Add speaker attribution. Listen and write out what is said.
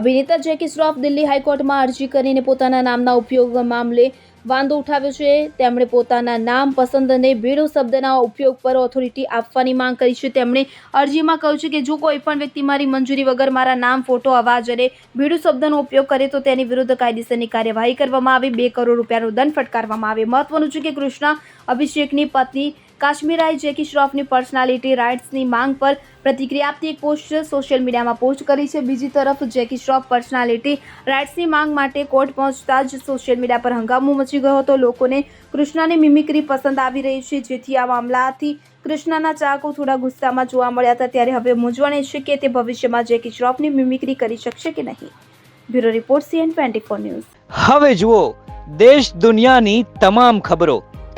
Speaker 1: અભિનેતા જેકી શ્રોફ દિલ્હી હાઈકોર્ટમાં અરજી કરીને પોતાના નામના ઉપયોગ મામલે વાંધો ઉઠાવ્યો છે. તેમણે પોતાના નામ, પસંદ અને ભીડો શબ્દના ઉપયોગ પર ઓથોરિટી આપવાની માંગ કરી છે. તેમણે અરજીમાં કહ્યું છે કે જો કોઈ પણ વ્યક્તિ મારી મંજૂરી વગર મારા નામ, ફોટો, અવાજ અને ભીડો શબ્દનો ઉપયોગ કરે તો તેની વિરુદ્ધ કાયદેસરની કાર્યવાહી કરવામાં આવે. બે કરોડ રૂપિયાનો દંડ ફટકારવામાં આવે. મહત્વનું છે કે કૃષ્ણા અભિષેકની પત્ની કાશ્મીરાએ જેકી શ્રોફની પર્સનાલિટી રાઇટ્સની માંગ પર પ્રતિક્રિયા આપતી એક પોસ્ટ સોશિયલ મીડિયામાં પોસ્ટ કરી છે. બીજી તરફ જેકી શ્રોફ પર્સનાલિટી રાઇટ્સની માંગ માટે કોર્ટ પહોંચતા જ સોશિયલ મીડિયા પર હંગામો મચી ગયો હતો. લોકોને કૃષ્ણાની મિમિક્રી પસંદ આવી રહી છે. જેથી આ મામલાથી કૃષ્ણના ચાહકો થોડા ગુસ્સામાં જોવા મળ્યા હતા. ત્યારે હવે મૂંઝવણ છે કે તે ભવિષ્યમાં જેકી શ્રોફની મિમિક્રી કરી શકશે કે નહીં. Bureau report CN twenty four news.
Speaker 2: હવે જુઓ, દેશ દુનિયાની તમામ ખબરો.